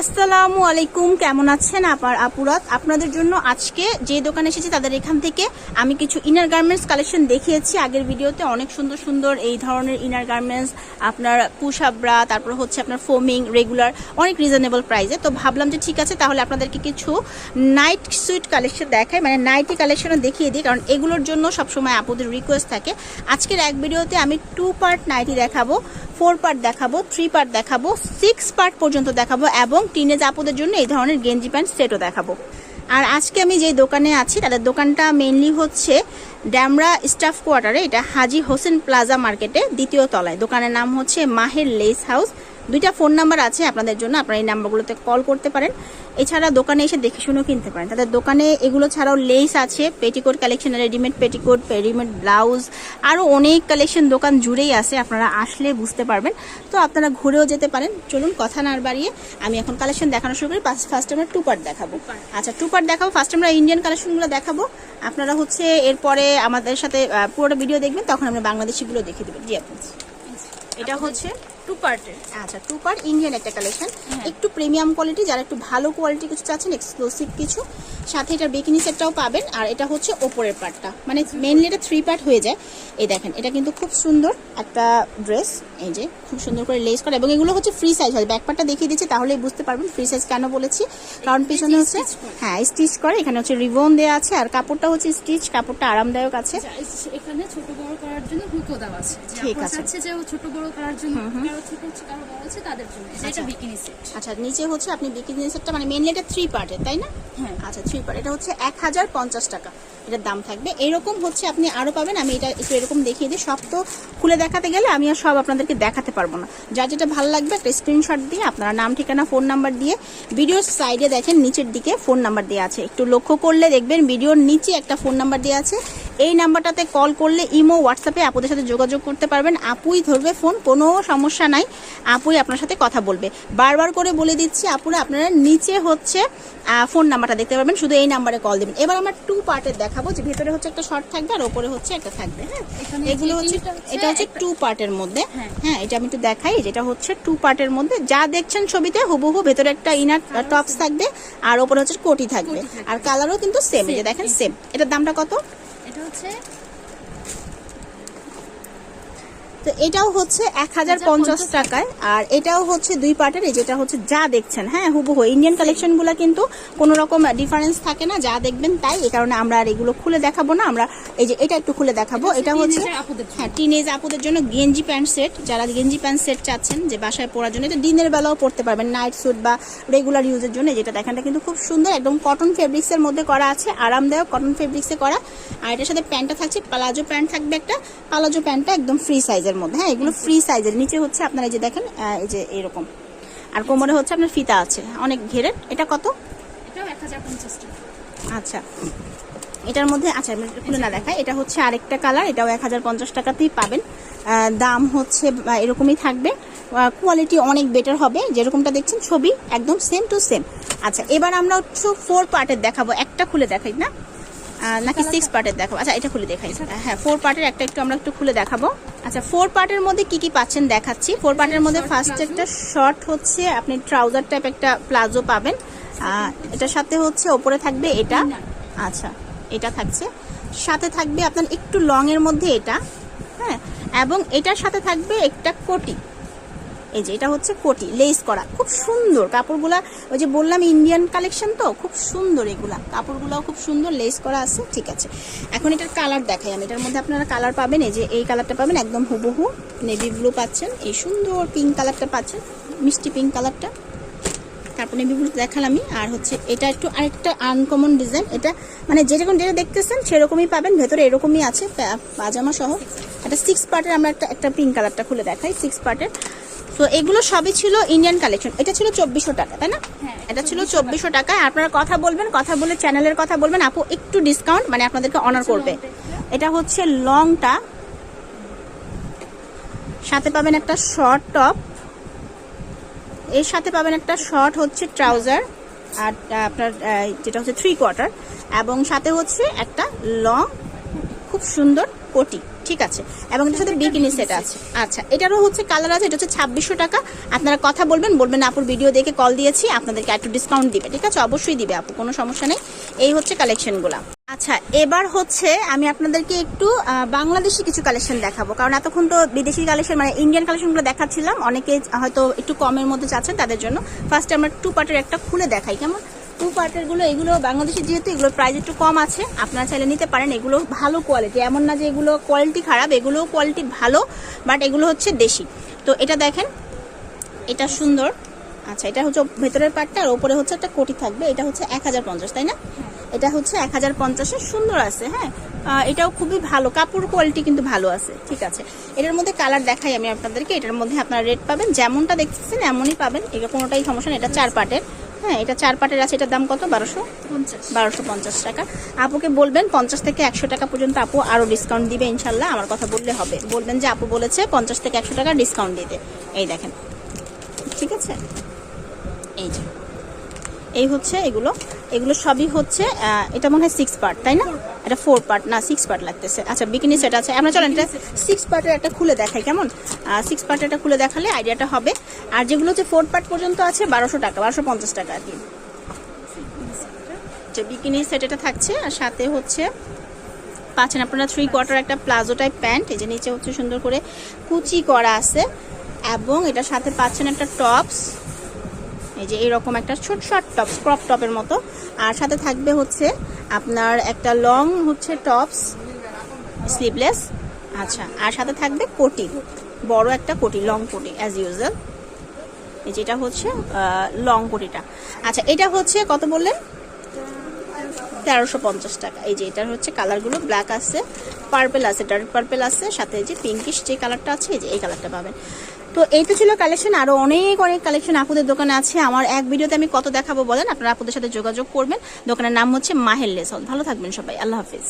আসসালামু আলাইকুম, কেমন আছেন আপার আপুরাত? আপনাদের জন্য আজকে যে দোকানে এসেছি তাদের এখান থেকে আমি কিছু ইনার গার্মেন্টস কালেকশন দেখিয়েছি। আগের ভিডিওতে অনেক সুন্দর সুন্দর এই ধরনের ইনার গার্মেন্টস আপনার পুষাবরা তারপর হচ্ছে আপনার ফোমিং রেগুলার অনেক রিজনেবল প্রাইসে তো ভাবলাম যে ঠিক আছে, তাহলে আপনাদেরকে কিছু নাইট সুইট কালেকশন দেখাই। মানে নাইটি কালেকশনও দেখিয়ে দিই, কারণ এগুলোর জন্য সবসময় আপুদের রিকোয়েস্ট থাকে। আজকের এক ভিডিওতে আমি টু পার্ট নাইটি দেখাবো। ফোর পার্ট দেখাবো থ্রি পার্ট দেখাবো সিক্স পার্ট পর্যন্ত দেখাবো এবং টিনেজ আপুদের জন্য এই ধরনের গেঞ্জি প্যান্ট সেটও দেখাবো। আর আজকে আমি যে দোকানে আছি, তাদের দোকানটা মেনলি হচ্ছে ড্যামরা স্টাফ কোয়ার্টারে এটা হাজি হোসেন প্লাজা মার্কেটে দ্বিতীয় তলায়। দোকানের নাম হচ্ছে মাহের লেস হাউস। দুইটা ফোন নাম্বার আছে আপনাদের জন্য আপনারা এই নাম্বারগুলোতে কল করতে পারেন। এছাড়া দোকানে এসে দেখে শুনেও কিনতে পারেন। তাদের দোকানে এগুলো ছাড়াও লেস আছে petticoat collection readymade petticoat readymade blouse আরও অনেক কালেকশন দোকান জুড়েই আছে আপনারা আসলে বুঝতে পারবেন। তো আপনারা ঘুরেও যেতে পারেন। চলুন কথা না বাড়িয়ে আমি এখন কালেকশন দেখানো শুরু করি। ফার্স্ট আমরা টু পার্ট দেখাবো আচ্ছা টু পার্ট দেখাবো। ফার্স্ট আমরা ইন্ডিয়ান কালেকশনগুলো দেখাবো। আপনারা হচ্ছে এরপরে আমাদের সাথে পুরোটা ভিডিও দেখবেন তখন আমরা বাংলাদেশিগুলো দেখে দেবেন। জি আপনি। এটা হচ্ছে টু পার্টের আচ্ছা টু পার্ট ইন্ডিয়ান একটা কালেকশন একটু প্রিমিয়াম কোয়ালিটি যারা একটু ভালো কোয়ালিটি কিছু চাচ্ছেন এক্সক্লুসিভ কিছু। সাথে এটার বেকিনি সেটটাও পাবেন আর এটা হচ্ছে ওপরের পার্টটা মানে মেনলি এটা থ্রি পার্ট হয়ে যায়। এই দেখেন এটা কিন্তু খুব সুন্দর একটা ড্রেস এই যে খুব সুন্দর করে লেস করা। এবং এগুলো হচ্ছে ফ্রি সাইজ হয়। ব্যাক পার্টটা দেখিয়ে দিচ্ছি তাহলেই বুঝতে পারবেন ফ্রি সাইজ কেন বলেছি। কারণ পিছনে হচ্ছে হ্যাঁ স্টিচ করে। এখানে হচ্ছে রিবন দেওয়া আছে আর কাপড়টা হচ্ছে স্টিচ কাপড়টা আরামদায়ক আছে। এখানে ছোট বড় করার জন্য হুকো দেওয়া আছে। ঠিক আছে। যে ছোট বড় করার জন্য ছোট বড় তাদের জন্য। আচ্ছা। এটা বিকিনি সেট আচ্ছা নিচে হচ্ছে আপনি বিকিনি সেটটা মানে মেনলি এটা থ্রি পার্টের তাই না? হ্যাঁ। আচ্ছা থ্রি পার্ট এটা হচ্ছে এক হাজার পঞ্চাশ টাকা। এটার দাম থাকবে। এরকম হচ্ছে আপনি আরও পাবেন। আমি এটা একটু এরকম দেখিয়ে দিই। সব তো খুলে দেখাতে গেলে আমি আর সব আপনাদেরকে দেখাতে পারব না। যার যেটা ভালো লাগবে, একটা স্ক্রিনশট দিয়ে আপনারা নাম, ঠিকানা ফোন নাম্বার দিয়ে ভিডিওর সাইডে দেখেন, নিচের দিকে ফোন নাম্বার দেওয়া আছে। একটু লক্ষ্য করলে দেখবেন ভিডিওর নিচে একটা ফোন নাম্বার দেওয়া আছে। এই নাম্বারটাতে কল করলে ইমো হোয়াটসঅ্যাপে আপুদের সাথে যোগাযোগ করতে পারবেন। আপুই ধরবে ফোন কোনো সমস্যা নাই। আপুই আপনার সাথে কথা বলবে। বারবার করে বলে দিচ্ছি, আপুরা আপনারা নিচে হচ্ছে ফোন নাম্বারটা দেখতে পারবেন শুধু এই নাম্বারে কল দেবেন। এবার আমরা টু পার্টের দেখাবো যে ভিতরে হচ্ছে একটা শর্ট থাকবে আর ওপরে হচ্ছে একটা থাকবে হ্যাঁ? এগুলো হচ্ছে এটা হচ্ছে টু পার্টের মধ্যে হ্যাঁ। হ্যাঁ এটা আমি একটু দেখাই যেটা হচ্ছে টু পার্টের মধ্যে। যা দেখছেন ছবিতে হুবহু ভেতরে একটা ইনার টপস থাকবে আর ওপরে হচ্ছে কোটি থাকবে। আর কালারও কিন্তু সেম যে দেখেন সেম এটার দামটা কত? এটা হচ্ছে তো এটাও হচ্ছে এক হাজার পঞ্চাশ টাকায় আর এটাও হচ্ছে দুই পার্টের এই যেটা হচ্ছে যা দেখছেন। হ্যাঁ হুবহু ইন্ডিয়ান কালেকশনগুলা কিন্তু কোনো রকম ডিফারেন্স থাকে না যা দেখবেন তাই এই কারণে আমরা আর এগুলো খুলে দেখাবো না আমরা এই যে এটা একটু খুলে দেখাবো। এটা হচ্ছে। হ্যাঁ টিনেজ আপুদের জন্য গেঞ্জি প্যান্ট সেট। যারা গেঞ্জি প্যান্ট সেট চাচ্ছেন যে বাসায় পরার জন্য এটা দিনের বেলাও পরতে পারবেন নাইট স্যুট বা রেগুলার ইউজের জন্য যেটা দেখেন কিন্তু খুব সুন্দর একদম কটন ফেব্রিক্সের মধ্যে করা আছে আরামদায়ক কটন ফেব্রিক্সে করা। আর এটার সাথে প্যান্টটা থাকছে পালাজো প্যান্ট থাকবে একটা পালাজো প্যান্টটা একদম ফ্রি সাইজের মধ্যে হ্যাঁ এগুলো ফ্রি সাইজের। নিচে হচ্ছে আপনারা এই যে দেখেন এই যে এরকম। আর কোমরে হচ্ছে আপনার ফিতা আছে। অনেক ঘেরের এটা কত? আচ্ছা। এটার মধ্যে আচ্ছা আমি খুলে না দেখাই। এটা হচ্ছে আরেকটা কালার। এটাও এক হাজার পঞ্চাশ টাকাতেই পাবেন। দাম হচ্ছে এরকমই থাকবে। কোয়ালিটি অনেক বেটার হবে। যেরকমটা দেখছেন ছবি একদম সেম টু সেম আচ্ছা এবার আমরা হচ্ছে ফোর পার্টের দেখাবো। একটা খুলে দেখাই না। নাকি সিক্স পার্টের দেখাবো? আচ্ছা এটা খুলে দেখাই। হ্যাঁ ফোর পার্টের একটা একটু আমরা একটু খুলে দেখাবো। আচ্ছা ফোর পার্টের মধ্যে কি কি পাচ্ছেন দেখাচ্ছি। ফোর পার্টের মধ্যে ফার্স্ট একটা শর্ট হচ্ছে আপনি ট্রাউজার টাইপ একটা প্লাজো পাবেন। এটার সাথে হচ্ছে ওপরে থাকবে এটা। আচ্ছা এটা থাকছে। সাথে থাকবে আপনার একটু লং এর মধ্যে এটা। হ্যাঁ এবং এটার সাথে থাকবে একটা কোটি। এই যে, এটা হচ্ছে কোটি, লেস করা, খুব সুন্দর। কাপড়গুলা, ওই যে বললাম ইন্ডিয়ান কালেকশন তো, খুব সুন্দর এগুলা। কাপড়গুলাও খুব সুন্দর, লেস করা আছে, ঠিক আছে। এখন এটার কালার দেখাই আমি। এটার মধ্যে আপনারা কালার পাবেন, এই যে এই কালারটা পাবেন, একদম হুবহু নেভি ব্লু পাচ্ছেন। এই সুন্দর পিঙ্ক কালারটা পাচ্ছেন, মিষ্টি পিঙ্ক কালারটা তারপর নেভি ব্লু দেখালামই আর হচ্ছে, এটা একটু আরেকটা আনকমন ডিজাইন এটা মানে যেরকম যেটা দেখতেছেন, সেরকমই পাবেন। ভেতরে এরকমই আছে পাজামা সহ। একটা সিক্স পার্টের আমরা একটা একটা পিঙ্ক কালারটা খুলে দেখাই সিক্স পার্টের তো এগুলো সবই ছিল ইন্ডিয়ান কালেকশন এটা ছিল চব্বিশশো টাকা তাই না? হ্যাঁ, এটা ছিল চব্বিশশো টাকায়। আপনারা কথা বলবেন কথা বলে চ্যানেলের কথা বলবেন। আপু একটু ডিসকাউন্ট মানে আপনাদেরকে অনার করবে। এটা হচ্ছে লংটা সাথে পাবেন একটা শর্ট টপ এর সাথে পাবেন একটা শর্ট হচ্ছে ট্রাউজার আর আপনার যেটা হচ্ছে থ্রি কোয়ার্টার এবং সাথে হচ্ছে একটা লং খুব সুন্দর কোটি। ঠিক আছে। এবং এটার সাথে বিকিনি সেট আছে। আচ্ছা এটারও হচ্ছে কালার আছে, এটা হচ্ছে ছাব্বিশশো টাকা। আপনারা কথা বলবেন বলবেন আপুর ভিডিও দেখে কল দিয়েছি, আপনাদেরকে একটু ডিসকাউন্ট দিবে, ঠিক আছে? অবশ্যই দিবে আপু, কোনো সমস্যা নেই। এই হচ্ছে কালেকশনগুলো আচ্ছা এবার হচ্ছে আমি আপনাদেরকে একটু বাংলাদেশি কিছু কালেকশন দেখাবো। কারণ এতক্ষণ তো বিদেশি কালেকশন মানে ইন্ডিয়ান কালেকশনগুলো দেখাচ্ছিলাম। অনেকে হয়তো একটু কমের মধ্যে চাচ্ছেন তাদের জন্য। ফার্স্টে আমরা টু পার্টের একটা খুলে দেখাই, কেমন? টু পার্টেরগুলো, এগুলো বাংলাদেশি যেহেতু এগুলো প্রাইস একটু কম আছে, আপনারা চাইলে নিতে পারেন, এগুলো ভালো কোয়ালিটি এমন না যে এগুলো কোয়ালিটি খারাপ এগুলো কোয়ালিটি ভালো বাট এগুলো হচ্ছে দেশি। তো এটা দেখেন, এটা সুন্দর। আচ্ছা এটা হচ্ছে ভেতরের পার্টটা আর ওপরে হচ্ছে একটা কোটি থাকবে, এটা হচ্ছে এক হাজার পঞ্চাশ, তাই না? এটা হচ্ছে এক হাজার পঞ্চাশে সুন্দর আছে হ্যাঁ? এটাও খুবই ভালো, কাপড় কোয়ালিটি কিন্তু ভালো আছে, ঠিক আছে। এটার মধ্যে কালার দেখাই আমি আপনাদেরকে, এটার মধ্যে আপনারা রেট পাবেন, যেমনটা দেখতেছেন এমনই পাবেন এটা কোনোটাই সমস্যা না, এটা চার পাটের হ্যাঁ এটা চার পাটের আছে এটার দাম কত? বারোশো? বারোশো পঞ্চাশ টাকা। আপুকে বলবেন পঞ্চাশ থেকে একশো টাকা পর্যন্ত আপু আরও ডিসকাউন্ট দিবে ইনশাল্লাহ। আমার কথা বললে হবে। বলবেন যে আপু বলেছে পঞ্চাশ থেকে একশো টাকা ডিসকাউন্ট দিতে। এই দেখেন। ঠিক আছে? এই যে। এই হচ্ছে এগুলো। এগুলো সবই হচ্ছে এটা মনে হয় সিক্স পার্ট তাই না? এটা ফোর পার্ট না সিক্স পার্ট লাগতেছে। আচ্ছা বিকিনি সেট আছে। আমরা চলেন, এটা সিক্স পার্টের একটা খুলে দেখাই, কেমন? সিক্স পার্টের একটা খুলে দেখালে আইডিয়াটা হবে। আর যেগুলো হচ্ছে ফোর পার্ট পর্যন্ত আছে, বারোশো টাকা, বারোশো পঞ্চাশ টাকা আর কি। যে বিকিনি সেট এটা থাকছে, আর সাথে হচ্ছে, পাচ্ছেন আপনারা থ্রি কোয়ার্টার একটা প্লাজো টাইপ প্যান্ট। এই যে নিচে হচ্ছে সুন্দর করে কুচি করা আছে, এবং এটা সাথে পাচ্ছেন একটা টপস এই যে এরকম একটা ছোট শর্ট টপ ক্রপ টপের মতো। আর সাথে থাকবে হচ্ছে আপনার একটা লং হচ্ছে টপস স্লিভলেস আচ্ছা আর সাথে থাকবে কোটি, বড় একটা কোটি লং কোটি অ্যাজ ইউজুয়াল এই যেটা হচ্ছে লং কোটিটা। আচ্ছা এটা হচ্ছে কত বললেন? তেরোশো পঞ্চাশ টাকা। এই যে এটার হচ্ছে কালারগুলো ব্ল্যাক আছে পার্পেল আছে ডার্ক পার্পেল আছে, সাথে যে পিঙ্কিশ যে কালারটা আছে, এই যে এই কালারটা পাবেন। তো এই তো ছিল কালেকশন আরও অনেক অনেক কালেকশন আপুদের দোকানে আছে। আমার এক ভিডিওতে আমি কত দেখাবো বলেন, আপনারা আপুদের সাথে যোগাযোগ করবেন। দোকানের নাম হচ্ছে মাহেল লেস ভালো থাকবেন সবাই, আল্লাহ হাফিজ।